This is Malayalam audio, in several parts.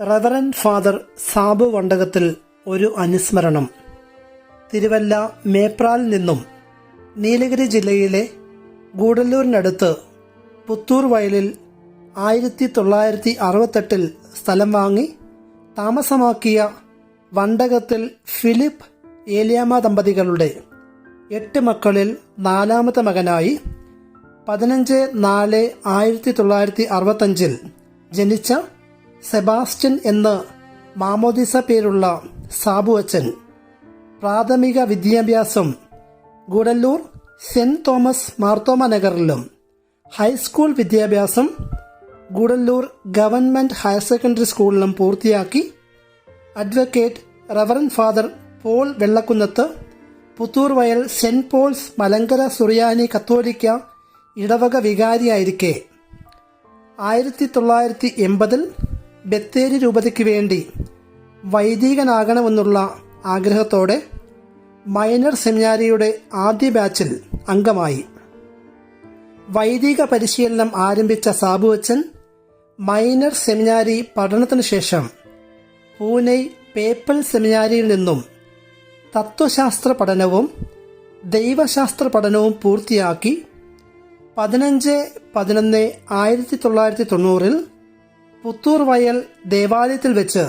റവറൻ ഫാദർ സാബു വണ്ടകത്തിൽ ഒരു അനുസ്മരണം. തിരുവല്ല മേപ്രാൽ നിന്നും നീലഗിരി ജില്ലയിലെ ഗൂഡല്ലൂരിനടുത്ത് പുത്തൂർ വയലിൽ ആയിരത്തി തൊള്ളായിരത്തി അറുപത്തെട്ടിൽ സ്ഥലം വാങ്ങി താമസമാക്കിയ വണ്ടകത്തിൽ ഫിലിപ്പ് ഏലിയാമ ദമ്പതികളുടെ എട്ട് മക്കളിൽ നാലാമത്തെ മകനായി പതിനഞ്ച് നാല് ആയിരത്തി തൊള്ളായിരത്തി അറുപത്തഞ്ചിൽ ജനിച്ച സെബാസ്റ്റ്യൻ എന്ന് മാമോദിസ പേരുള്ള സാബു അച്ഛൻ. പ്രാഥമിക വിദ്യാഭ്യാസം ഗുഡല്ലൂർ സെന്റ് തോമസ് മാർത്തോമ നഗറിലും. ഹൈസ്കൂൾ വിദ്യാഭ്യാസം ഗുഡല്ലൂർ ഗവൺമെന്റ് ഹയർ സെക്കൻഡറി സ്കൂളിലും പൂർത്തിയാക്കി. Advocate reverend father Paul Vellakkunnath Puthurvayal Paul's Malankara സുറിയാനി കത്തോലിക്ക ഇടവക വികാരിയായിരിക്കെ. ആയിരത്തി തൊള്ളായിരത്തി എൺപതിൽ ബത്തേരി രൂപതയ്ക്ക് വേണ്ടി വൈദികനാകണമെന്നുള്ള ആഗ്രഹത്തോടെ മൈനർ സെമിനാരിയുടെ ആദ്യ ബാച്ചിൽ അംഗമായി. വൈദിക പരിശീലനം ആരംഭിച്ച സാബുവച്ചൻ മൈനർ സെമിനാരി പഠനത്തിനു ശേഷം പൂനെ പേപ്പൽ സെമിനാരിയിൽ നിന്നും തത്വശാസ്ത്ര പഠനവും ദൈവശാസ്ത്ര പഠനവും പൂർത്തിയാക്കി പതിനഞ്ച് പതിനൊന്ന് ആയിരത്തി തൊള്ളായിരത്തി തൊണ്ണൂറിൽ പുത്തൂർ വയൽ ദേവാലയത്തിൽ വെച്ച്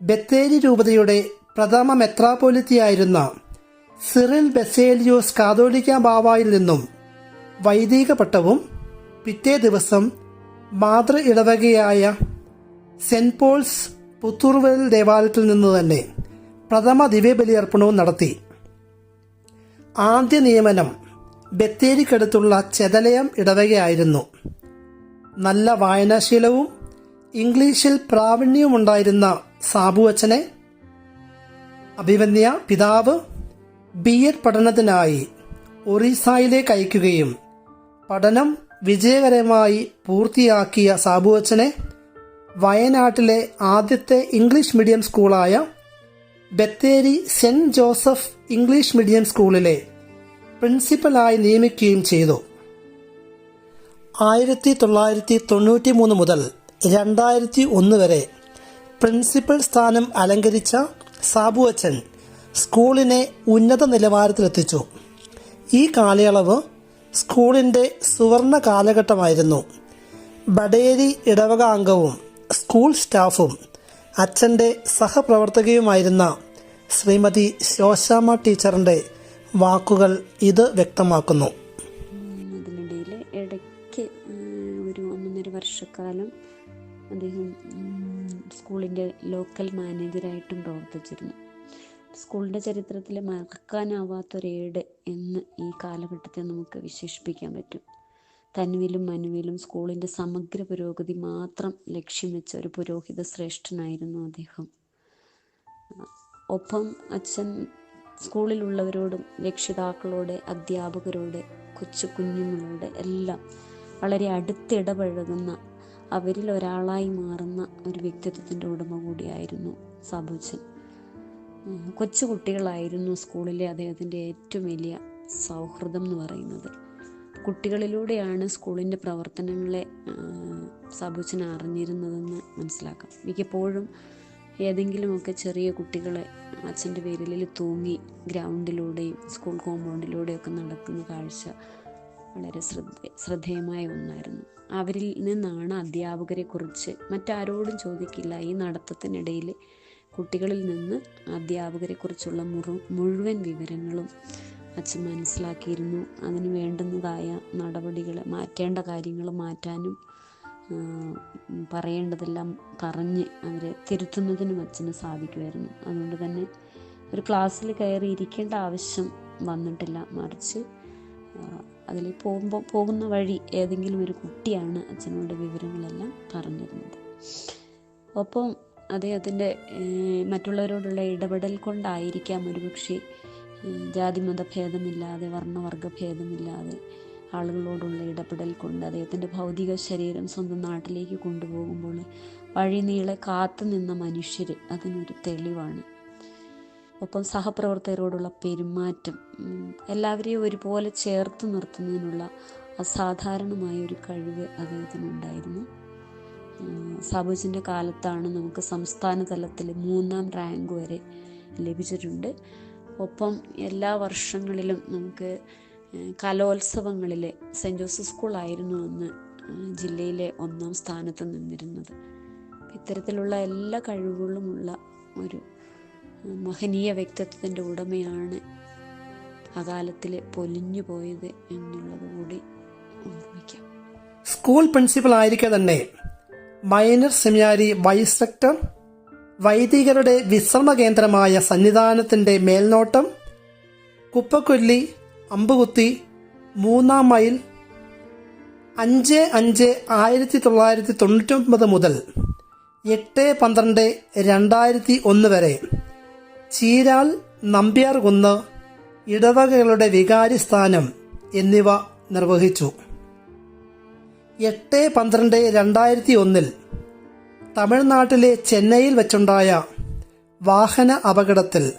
ബത്തേരി രൂപതയുടെ പ്രഥമ മെത്രാപോലിത്തിയായിരുന്ന സിറിൽ ബെസേലിയോസ് കാതോലിക്ക ബാവായിൽ നിന്നും വൈദിക പട്ടവും പിറ്റേ ദിവസം മാതൃ ഇടവകയായ സെന്റ് പോൾസ് പുത്തൂർവയൽ ദേവാലയത്തിൽ നിന്ന് തന്നെ പ്രഥമ ദിവ്യബലിയർപ്പണവും നടത്തി. ആദ്യ നിയമനം ബത്തേരിക്കടുത്തുള്ള ചെതലയം ഇടവകയായിരുന്നു. നല്ല വായനാശീലവും ഇംഗ്ലീഷിൽ പ്രാവീണ്യവുമുണ്ടായിരുന്ന സാബു അച്ഛനെ അഭിമന്യ പിതാവ് ബി എഡ് പഠനത്തിനായി ഒറീസയിലേക്ക് അയക്കുകയും പഠനം വിജയകരമായി പൂർത്തിയാക്കിയ സാബു അച്ഛനെ വയനാട്ടിലെ ആദ്യത്തെ English medium സ്കൂളായ Bathery saint Joseph English medium സ്കൂളിലെ പ്രിൻസിപ്പലായി നിയമിക്കുകയും ചെയ്തു. ആയിരത്തി തൊള്ളായിരത്തി തൊണ്ണൂറ്റി മൂന്ന് മുതൽ രണ്ടായിരത്തി ഒന്ന് വരെ പ്രിൻസിപ്പൽ സ്ഥാനം അലങ്കരിച്ച സാബു അച്ഛൻ സ്കൂളിനെ ഉന്നത നിലവാരത്തിലെത്തിച്ചു. ഈ കാലയളവ് സ്കൂളിന്റെ സുവർണ കാലഘട്ടമായിരുന്നു. ബഡേരി ഇടവക അംഗവും സ്കൂൾ സ്റ്റാഫും അച്ഛന്റെ സഹപ്രവർത്തകയുമായിരുന്ന ശ്രീമതി ശോശാമ ടീച്ചറിന്റെ വാക്കുകൾ ഇത് വ്യക്തമാക്കുന്നു. അതിനിടയിൽ ഇടയ്ക്ക് ഒരു ഒന്നര വർഷക്കാലം അദ്ദേഹം സ്കൂളിന്റെ ലോക്കൽ മാനേജരായിട്ടും പ്രവർത്തിച്ചിരുന്നു. സ്കൂളിന്റെ ചരിത്രത്തിൽ മറക്കാനാവാത്തൊരേട് എന്ന് ഈ കാലഘട്ടത്തെ നമുക്ക് വിശേഷിപ്പിക്കാൻ പറ്റും. തനുവിലും മനുവിലും സ്കൂളിന്റെ സമഗ്ര പുരോഗതി മാത്രം ലക്ഷ്യം വെച്ച ഒരു പുരോഹിത ശ്രേഷ്ഠനായിരുന്നു അദ്ദേഹം. ഒപ്പം അച്ഛൻ സ്കൂളിലുള്ളവരോടും രക്ഷിതാക്കളോട് അധ്യാപകരോട് കൊച്ചു കുഞ്ഞുങ്ങളോട് എല്ലാം വളരെ അടുത്തിടപഴകുന്ന അവരിൽ ഒരാളായി മാറുന്ന ഒരു വ്യക്തിത്വത്തിന്റെ ഉടമ കൂടിയായിരുന്നു സബുജൻ കൊച്ചു കുട്ടികളായിരുന്നു സ്കൂളിലെ അദ്ദേഹത്തിന്റെ ഏറ്റവും വലിയ സൗഹൃദം എന്ന് പറയുന്നത്. കുട്ടികളിലൂടെയാണ് സ്കൂളിന്റെ പ്രവർത്തനങ്ങളെ സബുജൻ അറിഞ്ഞിരുന്നതെന്ന് മനസ്സിലാക്കാം. മിക്കപ്പോഴും ഏതെങ്കിലുമൊക്കെ ചെറിയ കുട്ടികളെ അച്ഛന്റെ വിരലിൽ തൂങ്ങി ഗ്രൗണ്ടിലൂടെയും സ്കൂൾ കോമ്പൗണ്ടിലൂടെയൊക്കെ നടക്കുന്ന കാഴ്ച വളരെ ശ്രദ്ധ ശ്രദ്ധേയമായ ഒന്നായിരുന്നു. അവരിൽ നിന്നാണ് അധ്യാപകരെക്കുറിച്ച് മറ്റാരോടും ചോദിക്കില്ല ഈ നടത്തത്തിനിടയിൽ. കുട്ടികളിൽ നിന്ന് അധ്യാപകരെക്കുറിച്ചുള്ള മുറു മുഴുവൻ വിവരങ്ങളും അച്ഛൻ മനസ്സിലാക്കിയിരുന്നു. അതിന് വേണ്ടുന്നതായ നടപടികൾ മാറ്റേണ്ട കാര്യങ്ങൾ മാറ്റാനും പറയേണ്ടതെല്ലാം പറഞ്ഞ് അവരെ തിരുത്തുന്നതിനും അച്ഛന് സാധിക്കുമായിരുന്നു. അതുകൊണ്ട് തന്നെ ഒരു ക്ലാസ്സിൽ കയറി ഇരിക്കേണ്ട ആവശ്യം വന്നിട്ടില്ല. മറിച്ച് അതിൽ പോകുമ്പോൾ പോകുന്ന വഴി ഏതെങ്കിലും ഒരു കുട്ടിയാണ് അച്ഛനോട് വിവരങ്ങളെല്ലാം പറഞ്ഞിരുന്നത്. ഒപ്പം അദ്ദേഹത്തിന്റെ മറ്റുള്ളവരോടുള്ള ഇടപെടൽ കൊണ്ടായിരിക്കാം ഒരുപക്ഷെ ജാതി ജാതിമത ഭേദമില്ലാതെ വർണവർഗ ഭേദമില്ലാതെ ആളുകളോടുള്ള ഇടപെടൽ കൊണ്ട് അദ്ദേഹത്തിന്റെ ഭൗതിക ശരീരം സ്വന്തം നാട്ടിലേക്ക് കൊണ്ടുപോകുമ്പോൾ വഴി നീളെ കാത്തു നിന്ന മനുഷ്യർ അതിനൊരു തെളിവാണ്. ഒപ്പം സഹപ്രവർത്തകരോടുള്ള പെരുമാറ്റം എല്ലാവരെയും ഒരുപോലെ ചേർത്ത് നിർത്തുന്നതിനുള്ള അസാധാരണമായ ഒരു കഴിവ് അദ്ദേഹത്തിനുണ്ടായിരുന്നു. സാബുജിന്റെ കാലത്താണ് നമുക്ക് സംസ്ഥാന തലത്തിൽ മൂന്നാം റാങ്ക് വരെ ലഭിച്ചിട്ടുണ്ട്. ഒപ്പം എല്ലാ വർഷങ്ങളിലും നമുക്ക് കലോത്സവങ്ങളിലെ സെന്റ് ജോസഫ് സ്കൂളായിരുന്നു അന്ന് ജില്ലയിലെ ഒന്നാം സ്ഥാനത്ത് നിന്നിരുന്നത്. ഇത്തരത്തിലുള്ള എല്ലാ കഴിവുകളുമുള്ള ഒരു മഹനീയ വ്യക്തിത്വത്തിന്റെ ഉടമയാണ്. അകാലത്തിൽ പൊലിഞ്ഞു പോയത് എന്നുള്ളത് കൂടി ഓർമ്മിക്കാം. സ്കൂൾ പ്രിൻസിപ്പൽ ആയിരിക്കെ തന്നെ മൈനർ സെമിനാരി വൈസ് റെക്ടർ വൈദികരുടെ വിശ്രമ കേന്ദ്രമായ സന്നിധാനത്തിന്റെ മേൽനോട്ടം കുപ്പക്കൊല്ലി അമ്പുകുത്തി മൂന്നാം മൈൽ അഞ്ച് അഞ്ച് ആയിരത്തി തൊള്ളായിരത്തി തൊണ്ണൂറ്റൊമ്പത് മുതൽ എട്ട് പന്ത്രണ്ട് രണ്ടായിരത്തി ഒന്ന് വരെ. ചീരാൽ നമ്പ്യാർകുന്ന് ഇടവകകളുടെ വികാരിസ്ഥാനം എന്നിവ നിർവഹിച്ചു. എട്ട് പന്ത്രണ്ട് രണ്ടായിരത്തി ഒന്നിൽ തമിഴ്നാട്ടിലെ ചെന്നൈയിൽ വെച്ചുണ്ടായ വാഹന അപകടത്തിൽ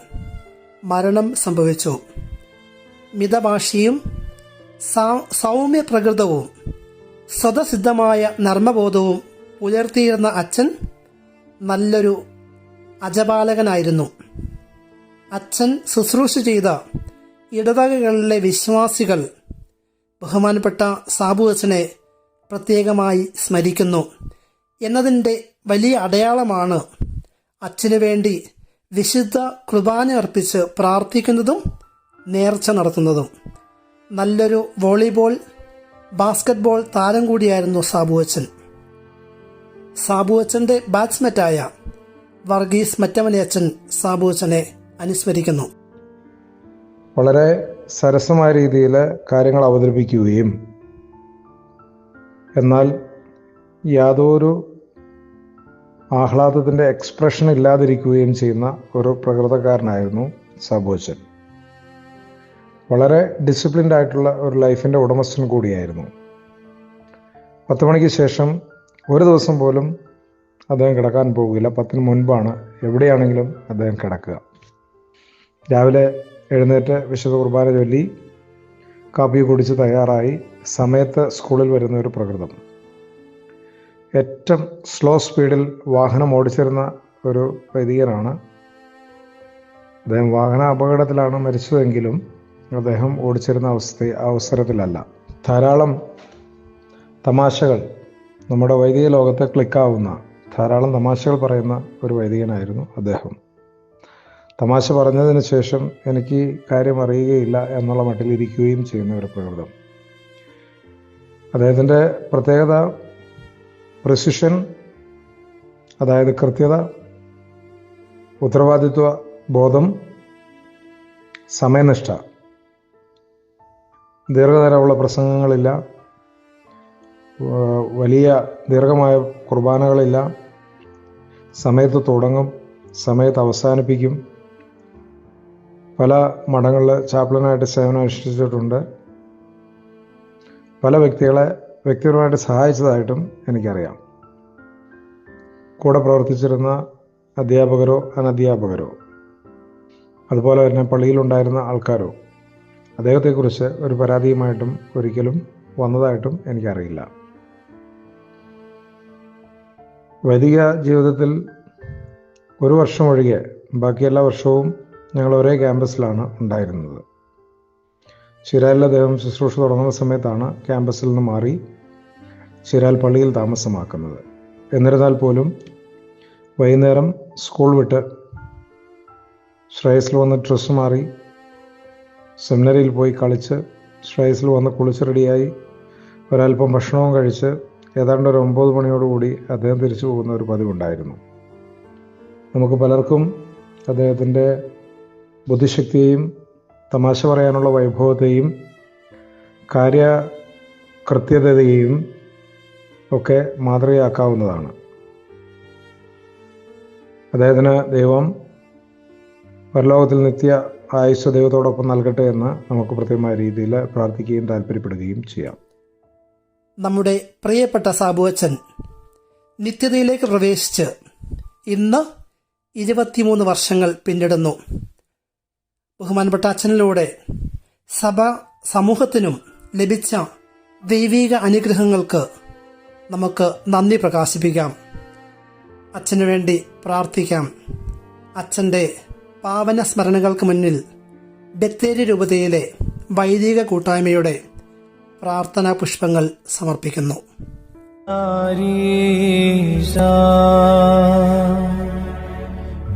മരണം സംഭവിച്ചു. മിതഭാഷിയും സൗമ്യ പ്രകൃതവും സ്വതസിദ്ധമായ നർമ്മബോധവും പുലർത്തിയിരുന്ന അച്ഛൻ നല്ലൊരു അജപാലകനായിരുന്നു. അച്ഛൻ ശുശ്രൂഷ ചെയ്ത ഇടവകകളിലെ വിശ്വാസികൾ ബഹുമാനപ്പെട്ട സാബു അച്ഛനെ പ്രത്യേകമായി സ്മരിക്കുന്നു. എന്നതിന്റെ വലിയ അടയാളമാണ് അച്ഛനു വേണ്ടി വിശുദ്ധ കുർബാന അർപ്പിച്ച് പ്രാർത്ഥിക്കുന്നതും നേർച്ച നടത്തുന്നതും. നല്ലൊരു വോളിബോൾ ബാസ്കറ്റ്ബോൾ താരം കൂടിയായിരുന്നു സാബു അച്ഛൻ. സാബു അച്ഛന്റെ ബാറ്റ്സ്മെറ്റായ വർഗീസ് മറ്റവനയച്ചൻ സാബു അച്ഛനെ അനുസ്മരിക്കുന്നു. വളരെ സരസമായ രീതിയിൽ കാര്യങ്ങൾ അവതരിപ്പിക്കുകയും എന്നാൽ യാതൊരു ആഹ്ലാദത്തിന്റെ എക്സ്പ്രഷൻ ഇല്ലാതിരിക്കുകയും ചെയ്യുന്ന ഒരു പ്രകൃതക്കാരനായിരുന്നു സബോച്ചൻ വളരെ ഡിസിപ്ലിൻഡ് ആയിട്ടുള്ള ഒരു ലൈഫിന്റെ ഉടമസ്ഥൻ കൂടിയായിരുന്നു. പത്ത് മണിക്ക് ശേഷം ഒരു ദിവസം പോലും അദ്ദേഹം കിടക്കാൻ പോകില്ല പത്തിന് മുൻപാണ് എവിടെയാണെങ്കിലും അദ്ദേഹം കിടക്കുക. രാവിലെ എഴുന്നേറ്റ് വിശുദ്ധ കുർബാന ചൊല്ലി കാപ്പി കുടിച്ച് തയ്യാറായി സമയത്ത് സ്കൂളിൽ വരുന്ന ഒരു പ്രകൃതം. ഏറ്റവും സ്ലോ സ്പീഡിൽ വാഹനം ഓടിച്ചിരുന്ന ഒരു വൈദികനാണ്. അദ്ദേഹം വാഹന അപകടത്തിലാണ് മരിച്ചതെങ്കിലും അദ്ദേഹം ഓടിച്ചിരുന്ന അവസ്ഥ അവസരത്തിലല്ല. ധാരാളം തമാശകൾ നമ്മുടെ വൈദിക ലോകത്തെ ക്ലിക്കാവുന്ന ധാരാളം തമാശകൾ പറയുന്ന ഒരു വൈദികനായിരുന്നു അദ്ദേഹം. തമാശ പറഞ്ഞതിന് ശേഷം എനിക്ക് കാര്യം അറിയുകയില്ല എന്നുള്ള മട്ടിലിരിക്കുകയും ചെയ്യുന്ന ഒരു പ്രകൃതം. അദ്ദേഹത്തിന്റെ പ്രത്യേകത പ്രസിഷൻ അതായത് കൃത്യത ഉത്തരവാദിത്വ ബോധം സമയനിഷ്ഠ. ദീർഘനേരമുള്ള പ്രസംഗങ്ങളില്ല. വലിയ ദീർഘമായ കുർബാനകളില്ല. സമയത്ത് തുടങ്ങും സമയത്ത് അവസാനിപ്പിക്കും. പല മഠങ്ങളിൽ ചാപ്ലനായിട്ട് സേവനം അനുഷ്ഠിച്ചിട്ടുണ്ട്. പല വ്യക്തികളെ വ്യക്തിപരമായിട്ട് സഹായിച്ചതായിട്ടും എനിക്കറിയാം. കൂടെ പ്രവർത്തിച്ചിരുന്ന അധ്യാപകരോ അനധ്യാപകരോ അതുപോലെ തന്നെ പള്ളിയിലുണ്ടായിരുന്ന ആൾക്കാരോ അദ്ദേഹത്തെക്കുറിച്ച് ഒരു പരാതിയുമായിട്ടും ഒരിക്കലും വന്നതായിട്ടും എനിക്കറിയില്ല. വൈദിക ജീവിതത്തിൽ ഒരു വർഷം ഒഴികെ ബാക്കി എല്ലാ വർഷവും ഞങ്ങൾ ഒരേ ക്യാമ്പസിലാണ് ഉണ്ടായിരുന്നത്. ചിരാലിലെ അദ്ദേഹം ശുശ്രൂഷ തുടങ്ങുന്ന സമയത്താണ് ക്യാമ്പസിൽ നിന്ന് മാറി ചിരാൽ പള്ളിയിൽ താമസമാക്കുന്നത്. എന്നിരുന്നാൽ പോലും വൈകുന്നേരം സ്കൂൾ വിട്ട് ശ്രേയസിൽ വന്ന് ഡ്രസ്സ് മാറി സെമിനറിയിൽ പോയി കളിച്ച് ശ്രേയസിൽ വന്ന് കുളിച്ച് റെഡിയായി ഒരല്പം ഭക്ഷണവും കഴിച്ച് ഏതാണ്ട് ഒരു ഒമ്പത് മണിയോടുകൂടി അദ്ദേഹം തിരിച്ചു പോകുന്ന ഒരു പതിവുണ്ടായിരുന്നു. നമുക്ക് പലർക്കും അദ്ദേഹത്തിന്റെ ബുദ്ധിശക്തിയെയും തമാശ പറയാനുള്ള വൈഭവത്തെയും കാര്യകൃത്യതയെയും ഒക്കെ മാതൃകയാക്കാവുന്നതാണ്. അദ്ദേഹത്തിന് ദൈവം പരലോകത്തിൽ നിത്യ ആയുസ് ദൈവത്തോടൊപ്പം നൽകട്ടെ എന്ന് നമുക്ക് പ്രത്യേകമായ രീതിയിൽ പ്രാർത്ഥിക്കുകയും താല്പര്യപ്പെടുകയും ചെയ്യാം. നമ്മുടെ പ്രിയപ്പെട്ട സാബുവച്ചൻ നിത്യതയിലേക്ക് പ്രവേശിച്ച് ഇന്ന് ഇരുപത്തിമൂന്ന് വർഷങ്ങൾ പിന്നിടുന്നു. ബഹുമാനപ്പെട്ട അച്ഛനിലൂടെ സഭ സമൂഹത്തിനും ലഭിച്ച ദൈവിക അനുഗ്രഹങ്ങൾക്ക് നമുക്ക് നന്ദി പ്രകാശിപ്പിക്കാം. അച്ഛനു വേണ്ടി പ്രാർത്ഥിക്കാം. അച്ഛന്റെ പാവന സ്മരണകൾക്ക് മുന്നിൽ ബത്തേരി രൂപതയിലെ വൈദിക കൂട്ടായ്മയുടെ പ്രാർത്ഥനാ പുഷ്പങ്ങൾ സമർപ്പിക്കുന്നു.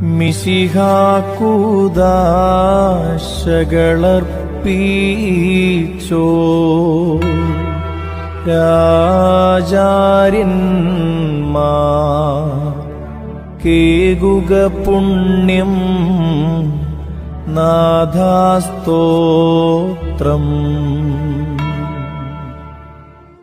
ആരീശാ മിശിഹാക്കൂദാശകളർപ്പീച്ചോ രാജാര്യന്മാ കേകുക പുണ്യം നാഥാസ്തോത്രം.